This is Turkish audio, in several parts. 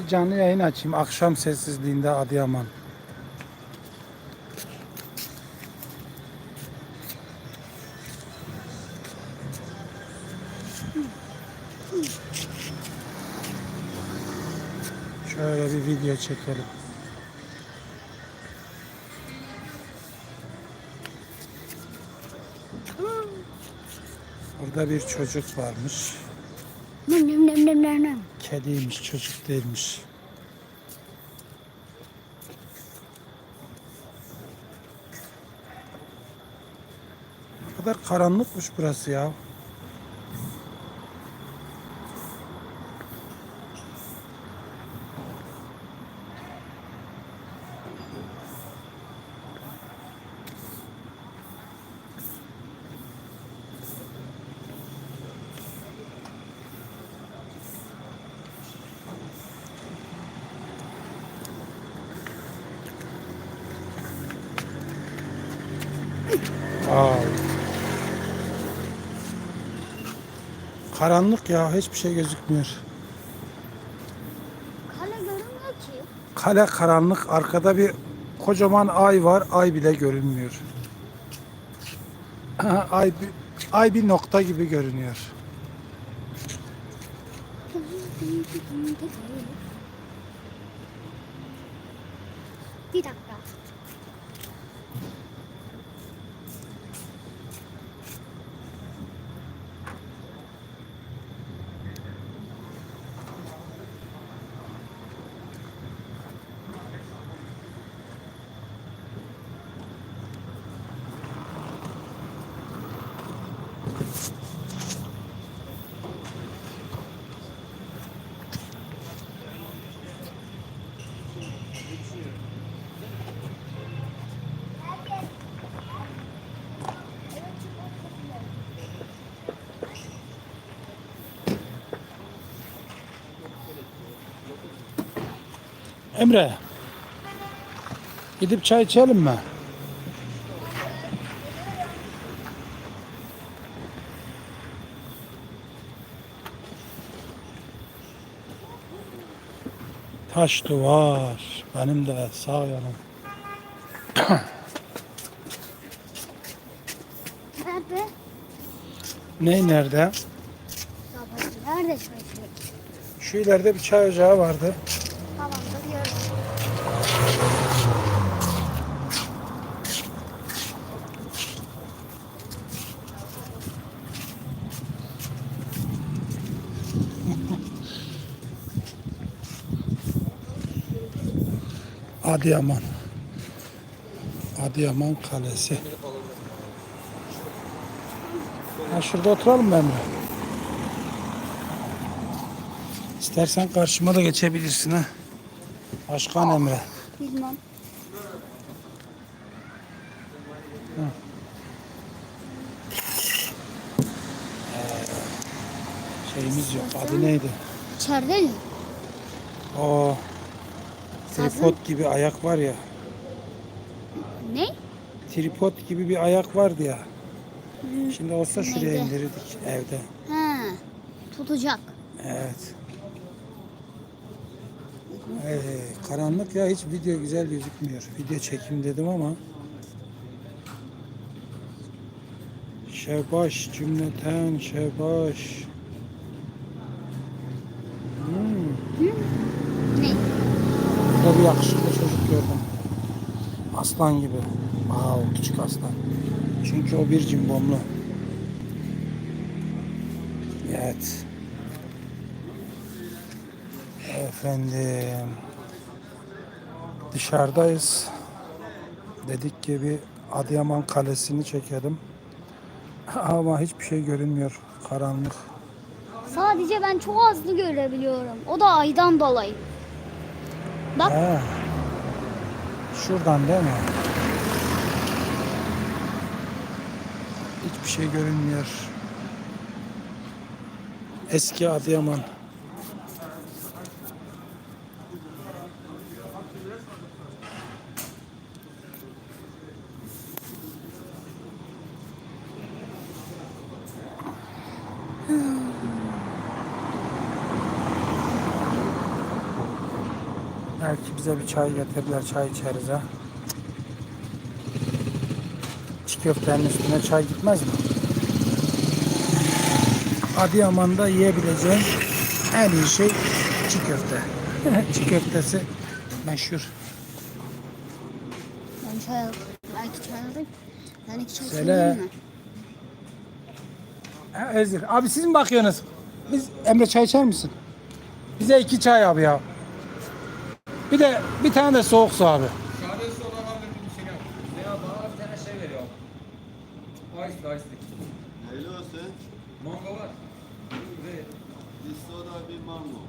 Bir canlı yayın açayım. Akşam sessizliğinde Adıyaman. Şöyle bir video çekelim. Burada bir çocuk varmış. Nem nem nem nem nem. Kediymiş, çocuk değilmiş. Ne kadar karanlıkmış burası ya. Karanlık ya, hiçbir şey gözükmüyor. Kale görünmüyor ki. Kale karanlık, arkada bir kocaman ay var, ay bile görünmüyor. ay bir, ay bir nokta gibi görünüyor. Bir dakika. Emre, gidip çay içelim mi? Taş duvar. Benim de sağ yanım. Nerede? Ne nerede? Nerede çocuk? Şu ileride bir çay ocağı vardı. Tamam duruyorum. Adıyaman. Adıyaman Kalesi. Ha şurada oturalım mı Emre? İstersen karşıma da geçebilirsin ha. Başkan Emre. Bilmem. Şeyimiz yok. Adı neydi? O tripod gibi ayak var ya. Ne? Tripod gibi bir ayak vardı ya. Şimdi olsa şuraya Neydi? indirirdik evde. Ha. Tutacak. Evet. Ee, karanlık ya hiç video güzel gözükmüyor. Video çekim dedim ama. Şebaş cümleten şebaş. Hmm. Ne? Burada bir yakışıklı çocuk gördüm. Aslan gibi. Wow, küçük aslan. Çünkü o bir cimbomlu. Evet. Efendim. Dışarıdayız. Dedik ki bir Adıyaman Kalesi'ni çekelim. Ama hiçbir şey görünmüyor. Karanlık. Sadece ben çok azlı görebiliyorum. O da aydan dolayı. Bak Ha. Şuradan değil mi? Hiçbir şey görünmüyor. Eski Adıyaman. Belki bize bir çay getirirler, çay içeriz ha. Çiğ köftenin üstüne çay gitmez mi? Adıyaman'da yiyebileceğin en iyi şey çiğ köfte. çiğ köftesi meşhur. Ben çay alayım. Ben iki çay alayım. Ben iki çay Söyle. Özür. Abi siz mi bakıyorsunuz? Biz Emre çay içer misin? Bize iki çay abi ya. Bir de bir tane de soğuk su abi. Sade su olan alır bir şey yok. Ya bana bir tane şey veriyor. Ice ice. Neyli olsun? Mango var. Ve Bir soda bir mango.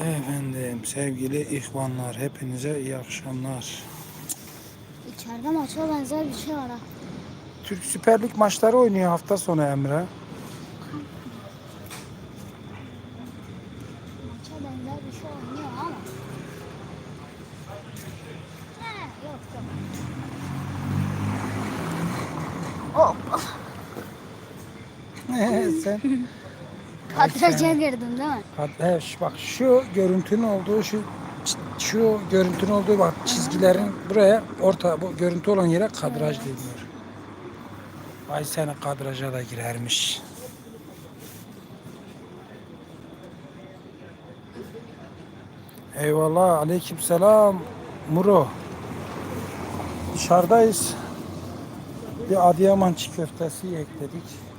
Efendim sevgili ihvanlar hepinize iyi akşamlar. İçeride maça benzer bir şey var ha. Türk Süper Lig maçları oynuyor hafta sonu Emre. Maça benzer bir şey oynuyor ama. He, yok yok. Hop. Sen Kadraja girdim değil mi? Bak şu görüntünün olduğu şu şu görüntünün olduğu bak çizgilerin buraya orta bu görüntü olan yere kadraj deniyor. Ay seni kadraja da girermiş. Eyvallah aleykümselam Muro. Dışarıdayız. Bir Adıyaman çiğ köftesi ekledik.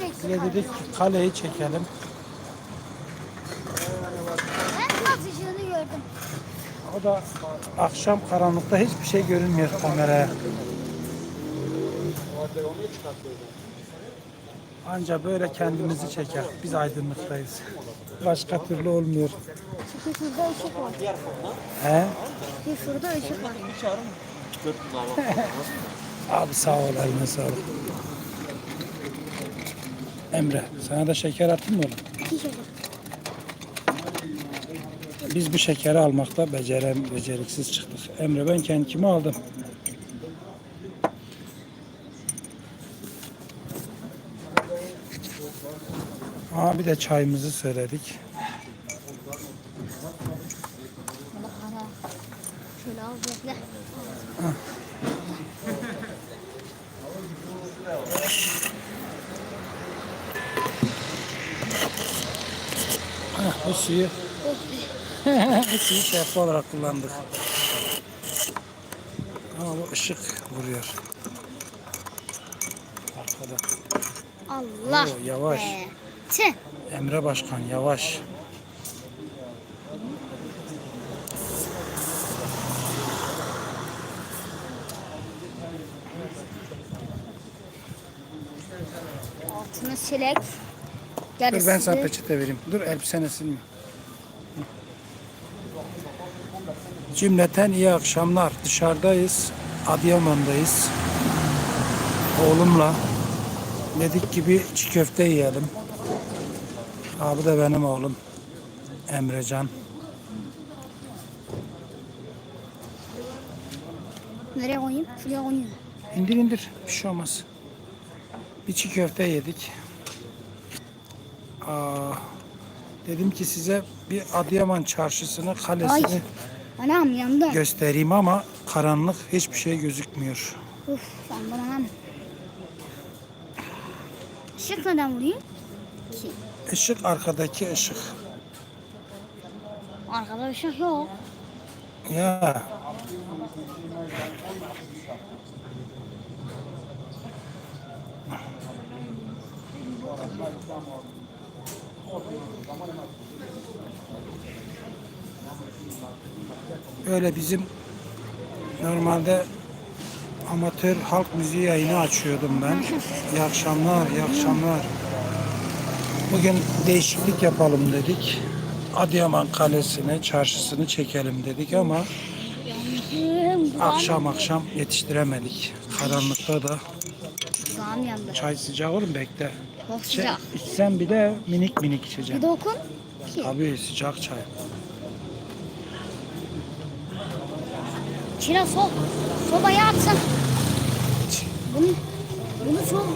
De dedik ki kaleyi çekelim. Ben kadrajını gördüm. O da akşam karanlıkta hiçbir şey görünmüyor kameraya. Anca böyle kendimizi çeker. Biz aydınlıktayız. Başka türlü olmuyor. Çünkü şurada ışık var. He? Bir şurada ışık var. Abi sağ ol eline sağlık. Emre sana da şeker atayım mı oğlum? Biz bu şekeri almakta becerem, beceriksiz çıktık. Emre ben kendimi aldım. Aa, bir de çayımızı söyledik. Bana para. Şöyle al bekle. Heh, bu suyu bu suyu şeffaf olarak kullandık. Ama bu ışık vuruyor. Arkada. Allah. Oo, yavaş. be. Tüh. Emre Başkan yavaş. Altını silek. Dur ben sana Gerisi- peçete vereyim. Dur elbiseni silme. Cümleten iyi akşamlar. Dışarıdayız. Adıyaman'dayız. Oğlumla dedik ki bir çiğ köfte yiyelim. Abi de benim oğlum. Emrecan. Nereye koyayım? Şuraya koyayım. İndir indir. Bir şey olmaz. Bir çiğ köfte yedik. Aa, dedim ki size bir Adıyaman çarşısını, kalesini Ay. Anam yandı. göstereyim ama karanlık hiçbir şey gözükmüyor. Uf yandım anam. Işık neden vuruyor? Ki. Işık arkadaki ışık. Arkada ışık yok. Ya Öyle bizim normalde amatör halk müziği yayını açıyordum ben. İyi akşamlar, iyi akşamlar. Bugün değişiklik yapalım dedik. Adıyaman Kalesi'ni, çarşısını çekelim dedik ama akşam akşam yetiştiremedik. Karanlıkta da. Çay sıcak oğlum bekle. Çok sıcak. içsen bir de minik minik Bir içeceğim. dokun. Ki. Tabii sıcak çay. İçine sok. Sobaya atsın. Bunu, bunu so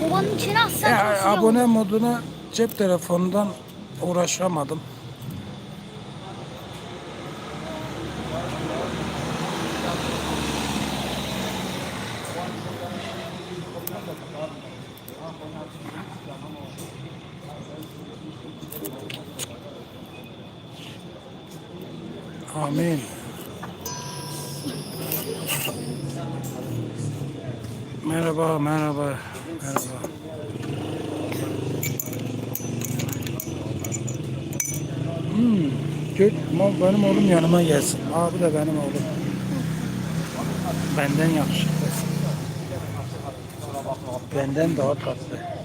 sobanın içine atsan çok Ya, olur. abone moduna cep telefonundan uğraşamadım. Amin. Merhaba, merhaba, merhaba. Hmm, ama benim oğlum yanıma gelsin. Abi de benim oğlum. Benden yakışıklı. Benden daha tatlı.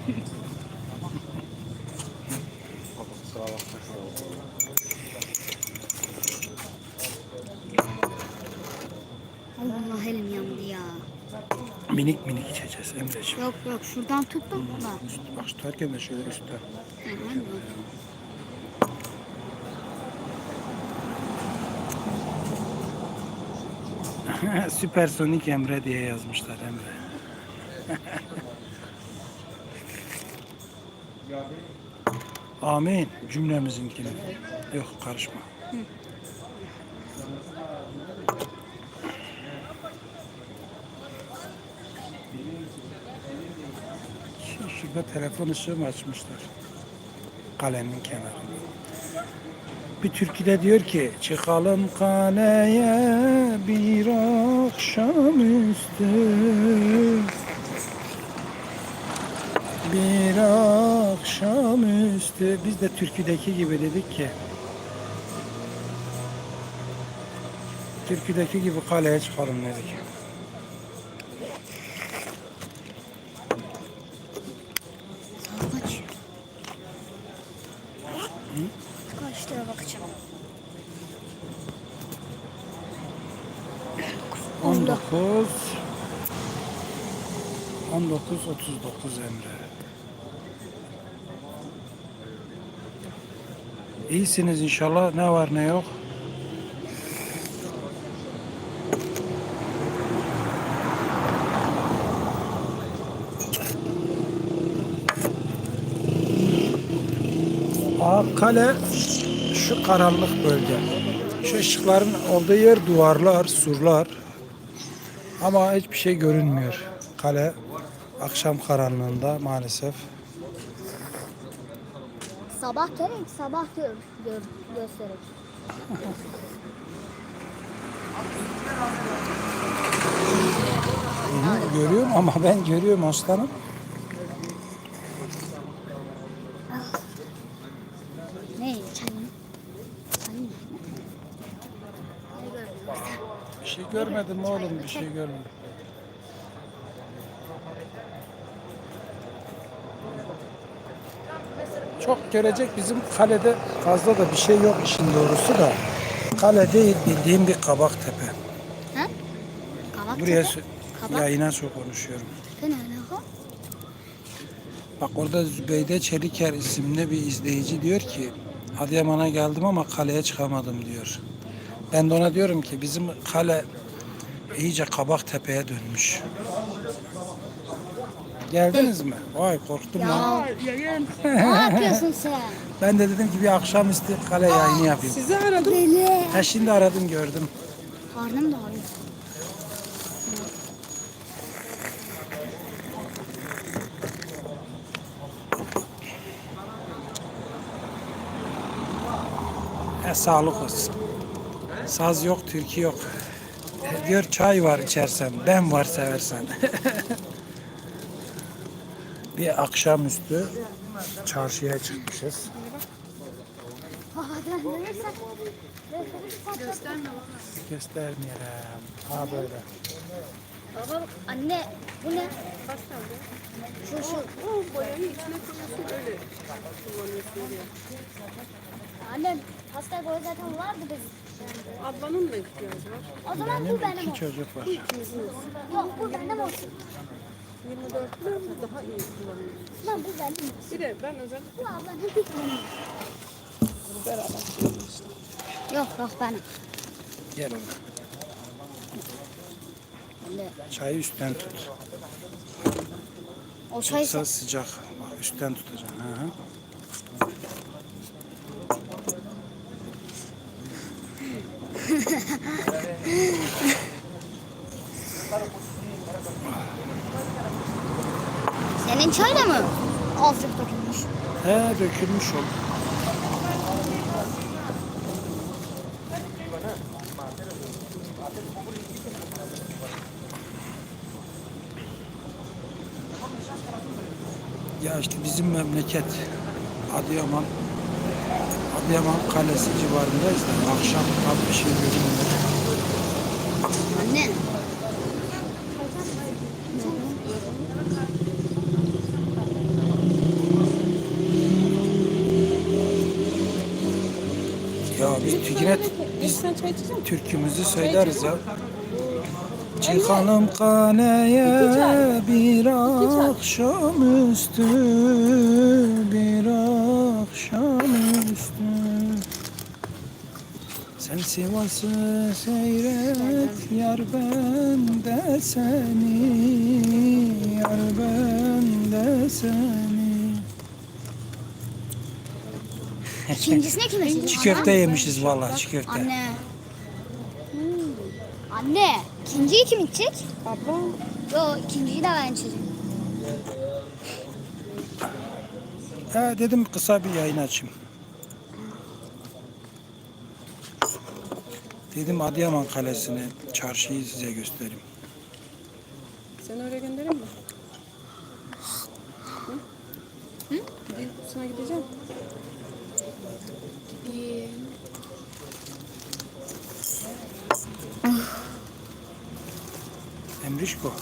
Allah elim yandı ya. Minik minik içeceğiz Emre'ciğim. Yok yok şuradan tuttum da. Bak tutarken de şöyle üstten. Süpersonik Emre diye yazmışlar Emre. Amin cümlemizinkini. Yok karışma. Şu- Şurada telefon ışığı mı açmışlar? Kalemin kenarında. Bir türküde diyor ki çıkalım kaleye bir akşamüstü bir akşamüstü biz de türküdeki gibi dedik ki türküdeki gibi kaleye çıkalım dedik. Kaç lira bakacağım. 19 19 39 Emre. İyisiniz inşallah. Ne var ne yok. Kale şu karanlık bölge. Şu ışıkların olduğu yer duvarlar, surlar. Ama hiçbir şey görünmüyor. Kale akşam karanlığında maalesef. Sabah gerek sabah gör, gör, göstererek. Hı, Görüyorum ama ben görüyorum aslanım. Ne? Çayını. Çayını. Ne gördün? Bir şey görmedim oğlum, bir şey görmedim. Çok görecek bizim kalede fazla da bir şey yok işin doğrusu da. Kale değil bildiğim bir kabak tepe. Ha? Kavak Buraya tepe. Kabak yayına çok konuşuyorum. tepe ne alaka? Bak orada Zübeyde Çeliker isimli bir izleyici diyor ki Adıyaman'a geldim ama kaleye çıkamadım diyor. Ben de ona diyorum ki bizim kale iyice kabak tepeye dönmüş. Geldiniz mi? Vay korktum lan. Ya. ne yapıyorsun sen? Ben de dedim ki bir akşamüstü kale yayını yapayım. Sizi aradım. Beni. Ha şimdi aradım gördüm. Karnım da ağrıyor. E, sağlık olsun. Saz yok, türkü yok. Diyor çay var içersen, ben var seversen. bir akşamüstü çarşıya çıkmışız. Göstermeyelim. Ha böyle. Baba anne bu ne? Şu şu. O boyanın içine koyuyorsun öyle kullanıyorsun diye. Annem pasta boyu zaten vardı biz. Ablanın da ihtiyacı var. O zaman bu Benim iki olsun. çocuk var. Yok bu benim olsun. 24 lira daha iyi kullanıyorsun. Lan bu benim olsun. Bir de ben özel Bu ablanın bir tane. beraber kullanıyorsun. Yok yok benim. Gel de Çayı üstten tut. O çay Yoksa sıcak. Bak üstten tutacaksın. Hı hı. Senin çay da mı? Azıcık dökülmüş. He dökülmüş o. Ya işte bizim memleket Adıyaman Adıyaman Kalesi civarındayız da akşam tam bir şey görünmüyor. Anne. Ya biz yine biz türkümüzü söyleriz ya. Çıkalım kaneye bir akşamüstü bir Sivas'ı seyret yar ben de seni yar ben de seni İkincisine kim içecek? Çiğ köfte yemişiz vallahi çiğ köfte. Anne. Hmm. Anne. ikinciyi kim içecek? Abla. Yo ikinciyi de ben içeceğim. Ha, dedim kısa bir yayın açayım. Dedim Adıyaman Kalesi'ni, çarşıyı size göstereyim. Seni oraya göndereyim mi? Hı? Hı? Sana gideceğim. Emrişko.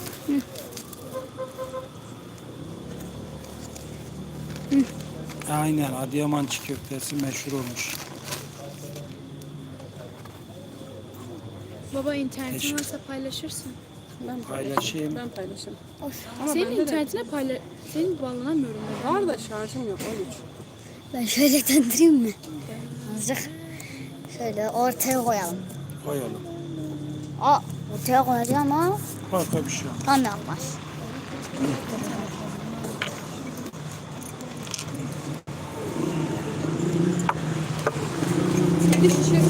Aynen Adıyaman çiğ köftesi meşhur olmuş. Baba internetin Teşekkür- varsa paylaşırsın. Ben Paylaşayım. Ben paylaşırım. Ama Senin bende de internetine paylaş... Senin bağlanamıyorum ben. var da şarjım yok 13. Ben şöyle döndüreyim mi? Azıcık. Şöyle ortaya koyalım. Koyalım. Aa, ortaya koyacağım ama Başka bir şey yok. tam yapmaz. Bir şişe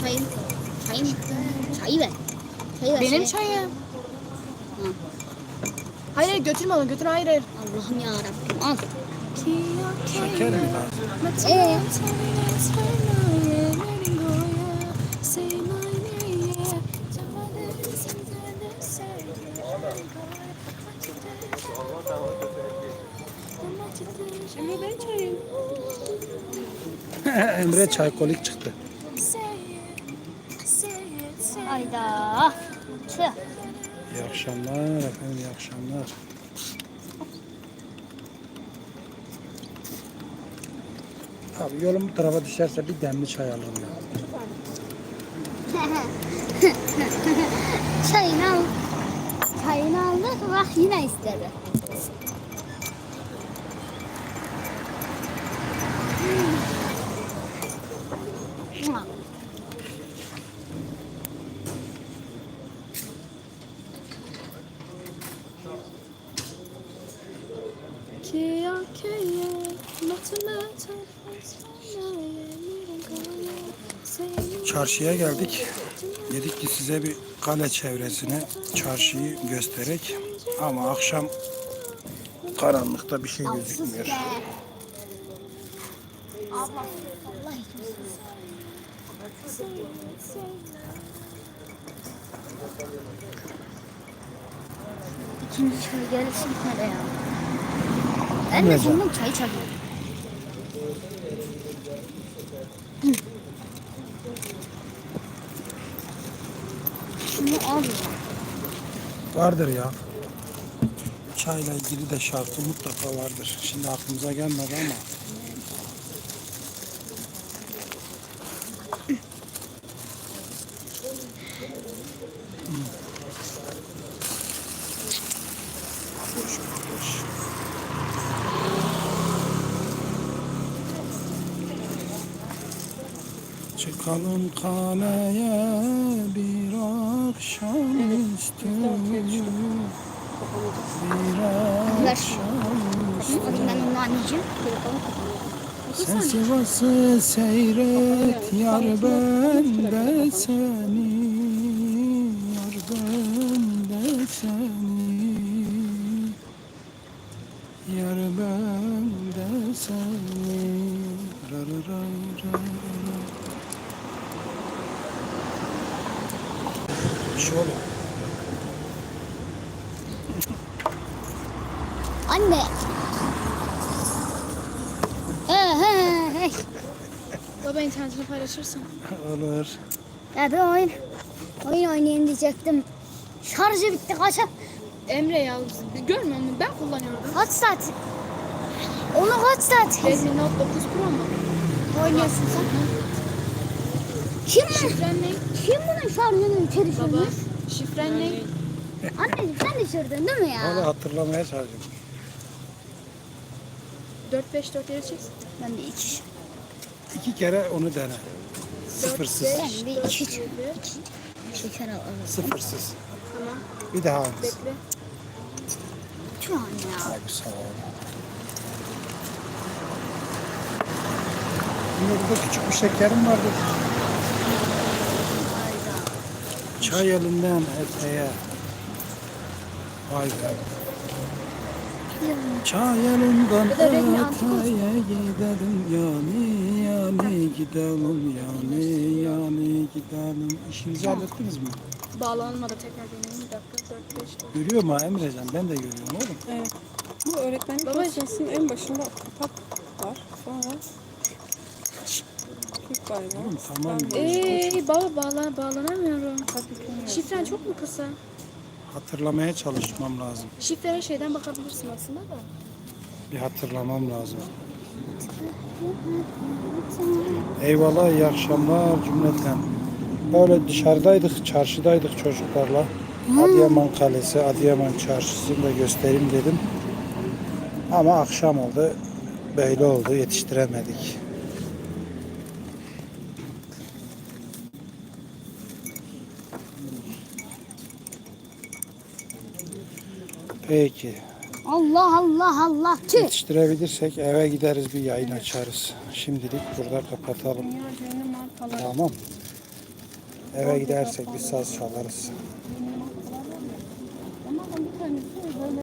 Çayım. Çayım. Çayı ver. Çayı ver. Benim çayı. çayım. Hayır hayır götürme onu götür hayır hayır. Allah'ım ya Rabbim al. Şeker mi lazım? Ee, Emre. Emre çaykolik çıktı. hayda. Tüh. İyi akşamlar efendim, iyi akşamlar. Abi yolum bu tarafa düşerse bir demli çay alırım ya. Çayını al. Çayını aldık bak yine istedi. Çarşıya geldik. Dedik ki size bir kale çevresini, çarşıyı göstererek. Ama akşam karanlıkta bir şey gözükmüyor. İkinci çay gelsin nereye? Ben de Nerede? senden çay çalıyorum. Hı. Şunu al ya. Vardır ya. Çayla ilgili de şarkı mutlaka vardır. Şimdi aklımıza gelmedi ama. Çıkalım kaleye bir Bir onu anneciğim. Telefonu kapalı. Sen Sivas'ı seyret yar ben seni internetini paylaşırsın. Olur. Ya bir oyun. Oyun oynayayım diyecektim. Şarjı bitti kaça? Emre ya görmüyor musun? Ben kullanıyorum. Kaç saat? Onu kaç saat Redmi Note 9 Pro mu? oynuyorsun sen? Kim bu? Şifren ne? Kim bunun şarjını içeri Baba. Şifren ne? Anneciğim sen düşürdün değil mi ya? Hala hatırlamaya çalışıyorum. 454 yere çeksin. Ben bir iki. İki kere onu dene. Sıfırsız. Ben bir iki. iki şeker alalım. Sıfırsız. Tamam. Bir daha aynısı. Bekle. Şu an ya. Abi sağ ol. Burada küçük bir şekerim vardı. Çay elinden öteye. Vay be. Çay Antik öteye gidelim yani yani gidelim yani yani gidelim. İşinizi hallettiniz mi? Bağlanmadı tekrar deneyim. Bir dakika. 4 5 4. Görüyor mu Emrecan? Ben de görüyorum oğlum. Evet. Bu öğretmenlik dosyasının en başında kapak var. Sonra Türk bayrağı. Oğlum tamam. Ben- Eee baba bağlan bağlanamıyorum. Şifren çok mu kısa? Hatırlamaya çalışmam lazım. Şifreye şeyden bakabilirsin aslında da. Bir hatırlamam lazım. Eyvallah, iyi akşamlar cümleten. Böyle dışarıdaydık, çarşıdaydık çocuklarla. Adıyaman Kalesi, Adıyaman Çarşısı'nı da göstereyim dedim. Ama akşam oldu, böyle oldu, yetiştiremedik. Peki. Allah Allah Allah. Tüh. Yetiştirebilirsek eve gideriz bir yayın açarız. Şimdilik burada kapatalım. Tamam. Eve gidersek bir saz çalarız.